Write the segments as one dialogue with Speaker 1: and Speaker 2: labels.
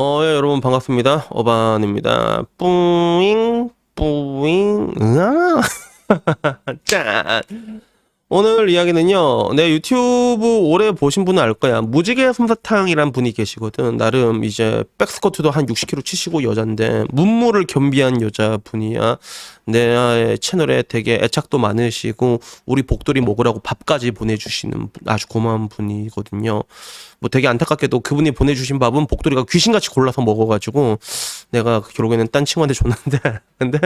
Speaker 1: 어, 예, 여러분 반갑습니다. 어반입니다. 뿌잉, 뿌잉, 으아. 짠. 오늘 이야기는요, 내 유튜브 오래 보신 분은 알 거야. 무지개 솜사탕이란 분이 계시거든. 나름 이제 백스커트도 한 60kg 치시고 여잔데, 문무를 겸비한 여자분이야. 내 채널에 되게 애착도 많으시고, 우리 복돌이 먹으라고 밥까지 보내주시는 아주 고마운 분이거든요. 뭐 되게 안타깝게도 그분이 보내주신 밥은 복돌이가 귀신같이 골라서 먹어가지고, 내가 결국에는 딴 친구한테 줬는데, 근데,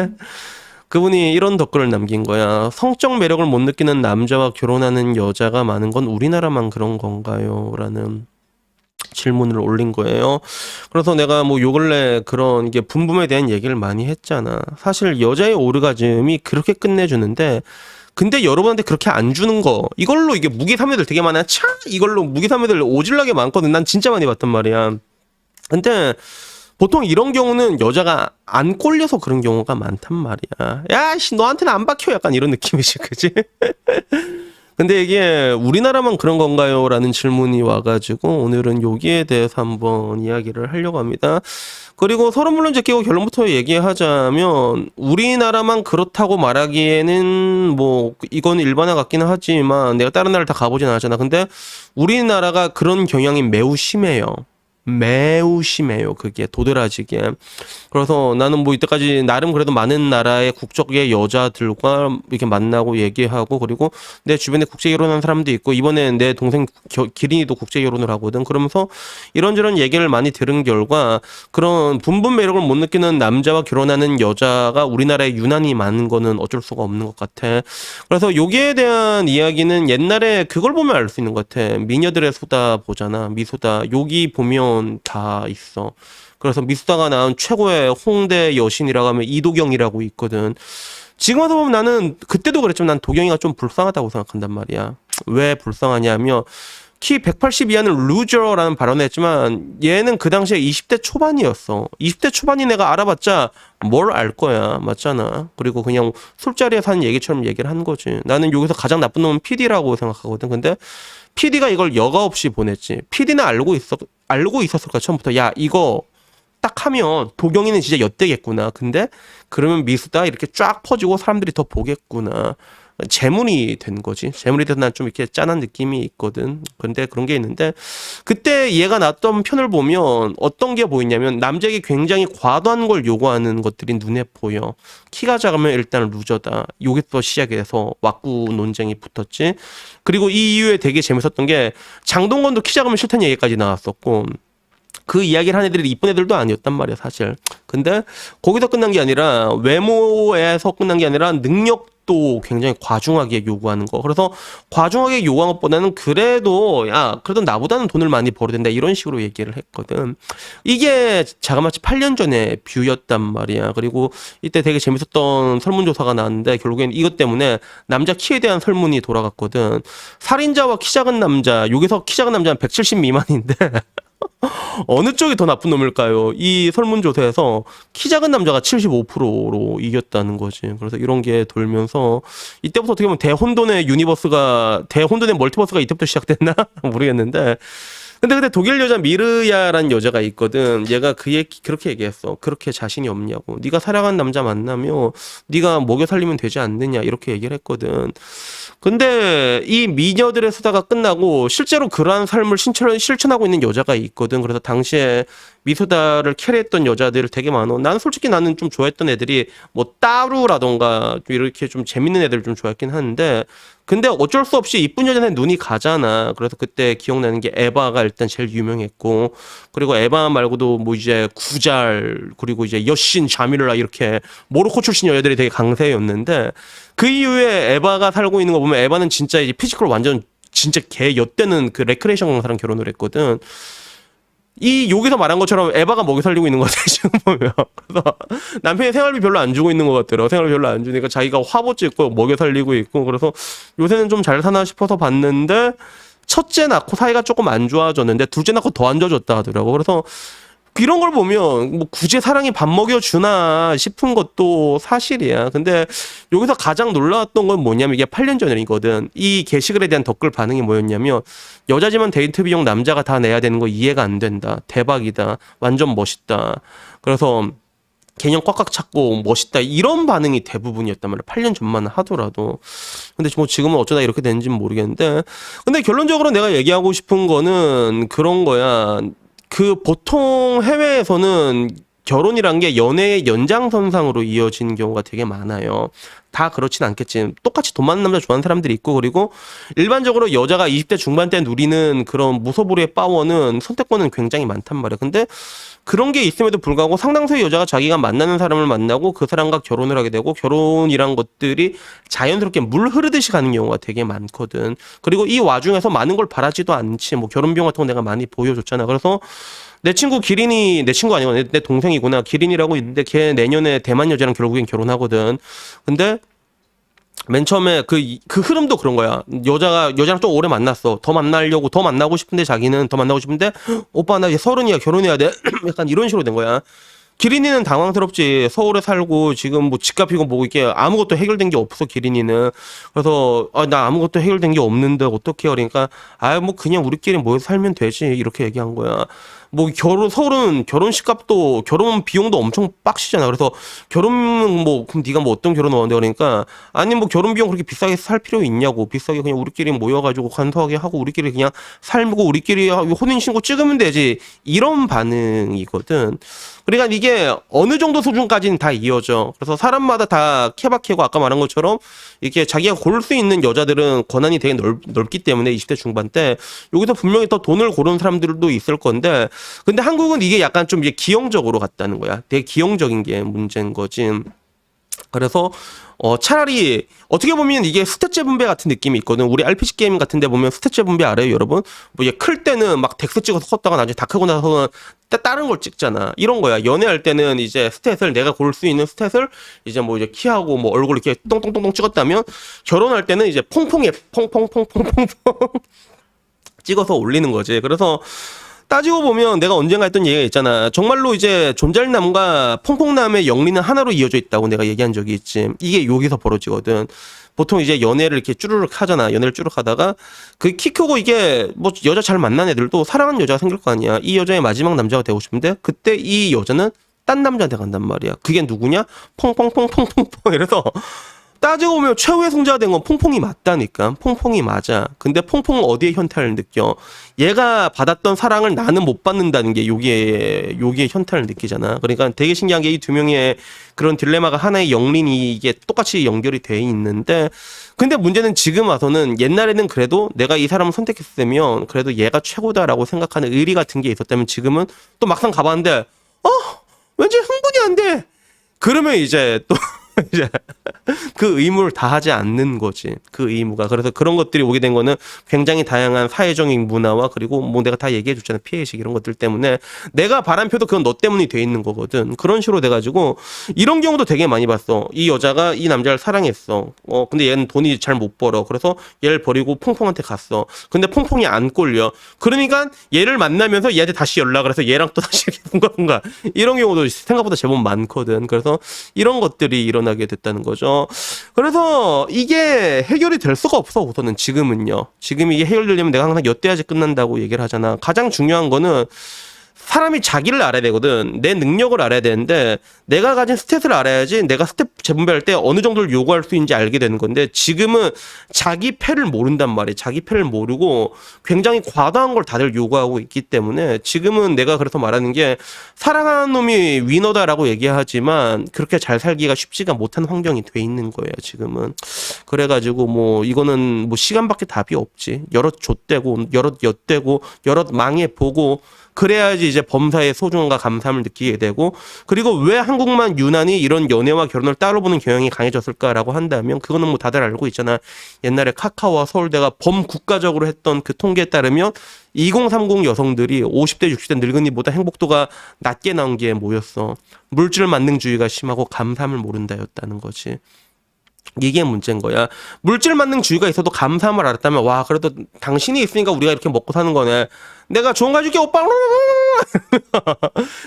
Speaker 1: 그분이 이런 댓글을 남긴 거야. 성적 매력을 못 느끼는 남자와 결혼하는 여자가 많은 건 우리나라만 그런 건가요? 라는 질문을 올린 거예요. 그래서 내가 뭐 요 근래 그런 게 분분에 대한 얘기를 많이 했잖아. 사실 여자의 오르가즘이 그렇게 끝내주는데 근데 여러분한테 그렇게 안 주는 거 이걸로 이게 무기삼매들 되게 많아. 차 이걸로 무기삼매들 오질나게 많거든. 난 진짜 많이 봤단 말이야. 근데 보통 이런 경우는 여자가 안 꼴려서 그런 경우가 많단 말이야. 야, 씨, 너한테는 안 박혀. 약간 이런 느낌이지, 그지? 근데 이게 우리나라만 그런 건가요? 라는 질문이 와가지고 오늘은 여기에 대해서 한번 이야기를 하려고 합니다. 그리고 서른 물론 제끼고 결론부터 얘기하자면 우리나라만 그렇다고 말하기에는 뭐 이건 일반화 같기는 하지만 내가 다른 나라를 다 가보진 않았잖아. 근데 우리나라가 그런 경향이 매우 심해요. 매우 심해요. 그게 도드라지게. 그래서 나는 뭐 이때까지 나름 그래도 많은 나라의 국적의 여자들과 이렇게 만나고 얘기하고 그리고 내 주변에 국제 결혼한 사람도 있고 이번에 내 동생 겨, 기린이도 국제 결혼을 하거든. 그러면서 이런저런 얘기를 많이 들은 결과 그런 분분 매력을 못 느끼는 남자와 결혼하는 여자가 우리나라에 유난히 많은 거는 어쩔 수가 없는 것 같아. 그래서 여기에 대한 이야기는 옛날에 그걸 보면 알 수 있는 것 같아. 미녀들의 소다 보잖아. 미소다. 여기 보면 다 있어. 그래서 미수다가 나온 최고의 홍대 여신이라고 하면 이도경이라고 있거든. 지금 와서 보면 나는 그때도 그랬지만 난 도경이가 좀 불쌍하다고 생각한단 말이야. 왜 불쌍하냐면 키 180 이하는 루저라는 발언을 했지만 얘는 그 당시에 20대 초반이었어. 20대 초반인 애가 알아봤자 뭘 알 거야. 맞잖아. 그리고 그냥 술자리에 사는 얘기처럼 얘기를 한 거지. 나는 여기서 가장 나쁜 놈은 PD라고 생각하거든. 근데 PD가 이걸 여과 없이 보냈지. PD는 알고 있었, 알고 있었을까, 처음부터. 야, 이거 딱 하면 도경이는 진짜 엿되겠구나. 근데 그러면 미수다 이렇게 쫙 퍼지고 사람들이 더 보겠구나. 재물이 된 거지. 재물이 돼서 난 좀 이렇게 짠한 느낌이 있거든. 근데 그런 게 있는데 그때 얘가 났던 편을 보면 어떤 게 보이냐면 남자에게 굉장히 과도한 걸 요구하는 것들이 눈에 보여. 키가 작으면 일단 루저다. 요게또 시작해서 왁구 논쟁이 붙었지. 그리고 이 이후에 되게 재밌었던 게 장동건도 키 작으면 싫다는 얘기까지 나왔었고 그 이야기를 한 애들이 이쁜 애들도 아니었단 말이야, 사실. 근데 거기서 끝난 게 아니라 외모에서 끝난 게 아니라 능력 도 굉장히 과중하게 요구하는 거. 그래서 과중하게 요구한 것보다는 그래도 야, 그래도 나보다는 돈을 많이 벌어야 된다. 이런 식으로 얘기를 했거든. 이게 자그마치 8년 전에 뷰였단 말이야. 그리고 이때 되게 재밌었던 설문조사가 나왔는데 결국엔 이것 때문에 남자 키에 대한 설문이 돌아갔거든. 살인자와 키 작은 남자, 여기서 키 작은 남자는 170 미만인데 어느 쪽이 더 나쁜 놈일까요? 이 설문조사에서 키 작은 남자가 75%로 이겼다는 거지. 그래서 이런 게 돌면서 이때부터 어떻게 보면 대혼돈의 유니버스가 대혼돈의 멀티버스가 이때부터 시작됐나 모르겠는데. 근데 근데 독일 여자 미르야라는 여자가 있거든. 얘가 그 얘기 그렇게 얘기했어. 그렇게 자신이 없냐고. 네가 사랑하는 남자 만나면 네가 먹여 살리면 되지 않느냐 이렇게 얘기를 했거든. 근데 이 미녀들의 수다가 끝나고 실제로 그러한 삶을 실천, 실천하고 있는 여자가 있거든. 그래서 당시에 미소다를 캐리했던 여자들 되게 많어. 나는 솔직히 나는 좀 좋아했던 애들이 뭐 따루라던가 이렇게 좀 재밌는 애들 좀 좋아했긴 하는데 근데 어쩔 수 없이 이쁜 여자는 눈이 가잖아. 그래서 그때 기억나는 게 에바가 일단 제일 유명했고 그리고 에바 말고도 뭐 이제 구잘 그리고 이제 여신 자밀라 이렇게 모로코 출신 여자들이 되게 강세였는데 그 이후에 에바가 살고 있는 거 보면 에바는 진짜 이제 피지컬 완전 진짜 개 엿되는 그 레크레이션 강사랑 결혼을 했거든. 이 여기서 말한 것처럼 에바가 먹여 살리고 있는 것 같아 지금 보면. 그래서 남편이 생활비 별로 안 주고 있는 것 같더라고. 생활비 별로 안 주니까 자기가 화보 찍고 먹여 살리고 있고. 그래서 요새는 좀 잘 사나 싶어서 봤는데 첫째 낳고 사이가 조금 안 좋아졌는데 둘째 낳고 더 안 좋아졌다 하더라고. 그래서 이런 걸 보면 뭐 굳이 사랑이 밥 먹여 주나 싶은 것도 사실이야. 근데 여기서 가장 놀라웠던 건 뭐냐면 이게 8년 전이거든. 이 게시글에 대한 댓글 반응이 뭐였냐면 여자지만 데이트 비용 남자가 다 내야 되는 거 이해가 안 된다. 대박이다. 완전 멋있다. 그래서 개념 꽉꽉 찾고 멋있다 이런 반응이 대부분이었단 말이야 8년 전만 하더라도 근데 뭐 지금은 어쩌다 이렇게 되는지는 모르겠는데 근데 결론적으로 내가 얘기하고 싶은 거는 그런 거야 그 보통 해외에서는 결혼이란 게 연애의 연장선상으로 이어지는 경우가 되게 많아요. 다 그렇진 않겠지. 똑같이 돈 많은 남자 좋아하는 사람들이 있고 그리고 일반적으로 여자가 20대 중반 때 누리는 그런 무소불위의 파워는 선택권은 굉장히 많단 말이야. 근데 그런 게 있음에도 불구하고 상당수의 여자가 자기가 만나는 사람을 만나고 그 사람과 결혼을 하게 되고 결혼이란 것들이 자연스럽게 물 흐르듯이 가는 경우가 되게 많거든. 그리고 이 와중에서 많은 걸 바라지도 않지. 뭐 결혼 비용 같은 거 내가 많이 보여줬잖아. 그래서 내 친구 기린이 내 친구 아니고 내, 내 동생이구나. 기린이라고 있는데 걔 내년에 대만 여자랑 결국엔 결혼하거든. 근데 맨 처음에 그, 이- 그 흐름도 그런 거야. 여자가, 여자랑 좀 오래 만났어. 더 만나려고, 더 만나고 싶은데 자기는 더 만나고 싶은데, 오빠 나 이제 서른이야. 결혼해야 돼. 약간 이런 식으로 된 거야. 기린이는 당황스럽지. 서울에 살고 지금 뭐 집값이고 뭐 이게 아무것도 해결된 게 없어 기린이는. 그래서 아, 나 아무것도 해결된 게 없는데 어떻게 해? 그러니까 아 뭐 그냥 우리끼리 모여서 살면 되지 이렇게 얘기한 거야. 뭐 결혼 서울은 결혼식 값도 결혼 비용도 엄청 빡시잖아. 그래서 결혼은 뭐 그럼 네가 뭐 어떤 결혼 원하는데 그러니까 아니 뭐 결혼 비용 그렇게 비싸게 살 필요 있냐고 비싸게 그냥 우리끼리 모여가지고 간소하게 하고 우리끼리 그냥 살고 우리끼리 혼인 신고 찍으면 되지 이런 반응이거든. 그러니까 이게 어느 정도 수준까지는 다 이어져. 그래서 사람마다 다 케바케고 아까 말한 것처럼 이게 자기가 고를 수 있는 여자들은 권한이 되게 넓, 넓기 때문에 20대 중반 때 여기서 분명히 더 돈을 고르는 사람들도 있을 건데 근데 한국은 이게 약간 좀 이제 기형적으로 갔다는 거야. 되게 기형적인 게 문제인 거지. 그래서 어 차라리 어떻게 보면 이게 스탯제 분배 같은 느낌이 있거든. 우리 RPG 게임 같은 데 보면 스탯제 분배 알아요, 여러분? 뭐 이게 클 때는 막 덱스 찍어서 컸다가 나중에 다 크고 나서는 따- 다른 걸 찍잖아. 이런 거야. 연애할 때는 이제 스탯을 내가 고를 수 있는 스탯을 이제 뭐 이제 키하고 뭐 얼굴 이렇게 똥똥똥똥 찍었다면 결혼할 때는 이제 퐁퐁에 퐁퐁퐁퐁퐁퐁 찍어서 올리는 거지. 그래서 따지고 보면 내가 언젠가 했던 얘기가 있잖아. 정말로 이제 존잘남과 퐁퐁남의 영리는 하나로 이어져 있다고 내가 얘기한 적이 있지. 이게 여기서 벌어지거든. 보통 이제 연애를 이렇게 쭈르륵 하잖아. 연애를 쭈르륵 하다가 그 키 크고 이게 뭐 여자 잘 만난 애들도 사랑하는 여자가 생길 거 아니야. 이 여자의 마지막 남자가 되고 싶은데 그때 이 여자는 딴 남자한테 간단 말이야. 그게 누구냐? 퐁퐁퐁퐁퐁퐁 이래서 따지고 보면 최후의 승자가 된 건 퐁퐁이 맞다니까. 퐁퐁이 맞아. 근데 퐁퐁은 어디에 현타를 느껴? 얘가 받았던 사랑을 나는 못 받는다는 게 여기에 여기에 현타를 느끼잖아. 그러니까 되게 신기한 게 이 두 명의 그런 딜레마가 하나의 영린이 이게 똑같이 연결이 돼 있는데 근데 문제는 지금 와서는 옛날에는 그래도 내가 이 사람을 선택했으면 그래도 얘가 최고다라고 생각하는 의리 같은 게 있었다면 지금은 또 막상 가봤는데 어 왠지 흥분이 안 돼. 그러면 이제 또 그 의무를 다하지 않는 거지. 그 의무가. 그래서 그런 것들이 오게 된 거는 굉장히 다양한 사회적인 문화와 그리고 뭐 내가 다 얘기해 줬잖아. 피해의식 이런 것들 때문에 내가 바람펴도 그건 너 때문이 돼 있는 거거든. 그런 식으로 돼가지고 이런 경우도 되게 많이 봤어. 이 여자가 이 남자를 사랑했어. 어, 근데 얘는 돈이 잘 못 벌어. 그래서 얘를 버리고 퐁퐁한테 갔어. 근데 퐁퐁이 안 꼴려. 그러니까 얘를 만나면서 얘한테 다시 연락을 해서 얘랑 또 다시 뭔가 뭔가 이런 경우도 생각보다 제법 많거든. 그래서 이런 것들이 일어나게 됐다는 거죠. 그래서 이게 해결이 될 수가 없어 우선은 지금은요. 지금 이게 해결되려면 내가 항상 엿대야지 끝난다고 얘기를 하잖아. 가장 중요한 거는 사람이 자기를 알아야 되거든. 내 능력을 알아야 되는데 내가 가진 스탯을 알아야지 내가 스탯 재분배할 때 어느 정도를 요구할 수 있는지 알게 되는 건데 지금은 자기 패를 모른단 말이에요. 자기 패를 모르고 굉장히 과도한 걸 다들 요구하고 있기 때문에 지금은 내가 그래서 말하는 게 사랑하는 놈이 위너다라고 얘기하지만 그렇게 잘 살기가 쉽지가 못한 환경이 돼 있는 거예요. 지금은 그래가지고 뭐 이거는 뭐 시간밖에 답이 없지. 여럿 좆대고 여럿 엿대고 여럿 망해 보고 그래야지 이제 범사의 소중함과 감사함을 느끼게 되고 그리고 왜 한국만 유난히 이런 연애와 결혼을 따로 보는 경향이 강해졌을까라고 한다면 그거는 뭐 다들 알고 있잖아 옛날에 카카오와 서울대가 범국가적으로 했던 그 통계에 따르면 2030 여성들이 50대 60대 늙은이보다 행복도가 낮게 나온 게 뭐였어 물질 만능주의가 심하고 감사함을 모른다였다는 거지 이게 문제인 거야. 물질 만능주의가 있어도 감사함을 알았다면 와 그래도 당신이 있으니까 우리가 이렇게 먹고 사는 거네. 내가 좋은 거 줄게 오빠.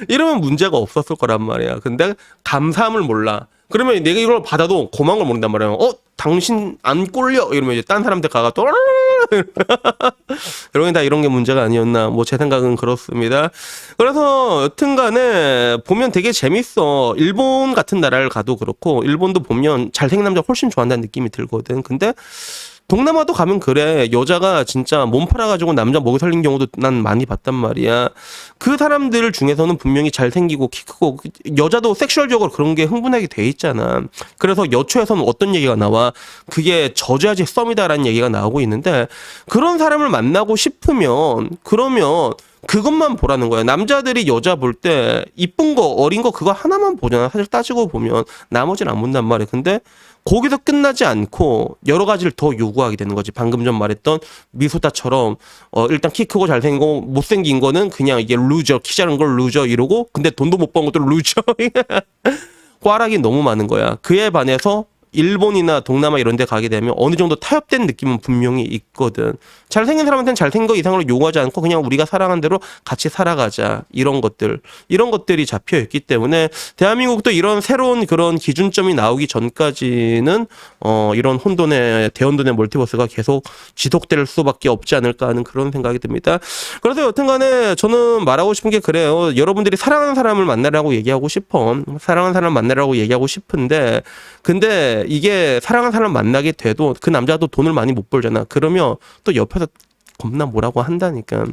Speaker 1: 이러면 문제가 없었을 거란 말이야. 근데 감사함을 몰라. 그러면 내가 이걸 받아도 고마운 걸 모른단 말이야. 어 당신 안 꼴려 이러면 이제 딴 사람들 가가 또 여러분 다 이런 게 문제가 아니었나 뭐 제 생각은 그렇습니다. 그래서 여튼간에 보면 되게 재밌어. 일본 같은 나라를 가도 그렇고 일본도 보면 잘생긴 남자 훨씬 좋아한다는 느낌이 들거든. 근데 동남아도 가면 그래. 여자가 진짜 몸 팔아가지고 남자 먹이 살린 경우도 난 많이 봤단 말이야. 그 사람들 중에서는 분명히 잘생기고 키 크고 여자도 섹슈얼적으로 그런 게 흥분하게 돼 있잖아. 그래서 여초에서는 어떤 얘기가 나와? 그게 저지아지 썸이다라는 얘기가 나오고 있는데 그런 사람을 만나고 싶으면 그러면 그것만 보라는 거야. 남자들이 여자 볼 때 이쁜 거, 어린 거 그거 하나만 보잖아. 사실 따지고 보면 나머지는 안 본단 말이야. 근데 거기서 끝나지 않고 여러 가지를 더 요구하게 되는 거지. 방금 전 말했던 미소다처럼 어 일단 키 크고 잘생기고 못생긴 거는 그냥 이게 루저, 키 작은 걸 루저 이러고 근데 돈도 못 번 것도 루저. 꽈락이 너무 많은 거야. 그에 반해서 일본이나 동남아 이런 데 가게 되면 어느 정도 타협된 느낌은 분명히 있거든. 잘생긴 사람한테는 잘생긴 거 이상으로 요구하지 않고 그냥 우리가 사랑한 대로 같이 살아가자. 이런 것들. 이런 것들이 잡혀 있기 때문에 대한민국도 이런 새로운 그런 기준점이 나오기 전까지는 어 이런 혼돈의 대혼돈의 멀티버스가 계속 지속될 수밖에 없지 않을까 하는 그런 생각이 듭니다. 그래서 여튼 간에 저는 말하고 싶은 게 그래요. 여러분들이 사랑하는 사람을 만나라고 얘기하고 싶어. 사랑하는 사람 만나라고 얘기하고 싶은데 근데 이게 사랑하는 사람 만나게 돼도 그 남자도 돈을 많이 못 벌잖아. 그러면 또 옆에서 겁나 뭐라고 한다니까.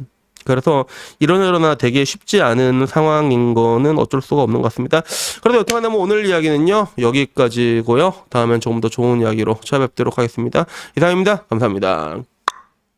Speaker 1: 그래서 이러저러나 되게 쉽지 않은 상황인 거는 어쩔 수가 없는 것 같습니다. 그래서 여튼간에 뭐 오늘 이야기는요 여기까지고요. 다음엔 조금 더 좋은 이야기로 찾아뵙도록 하겠습니다. 이상입니다. 감사합니다.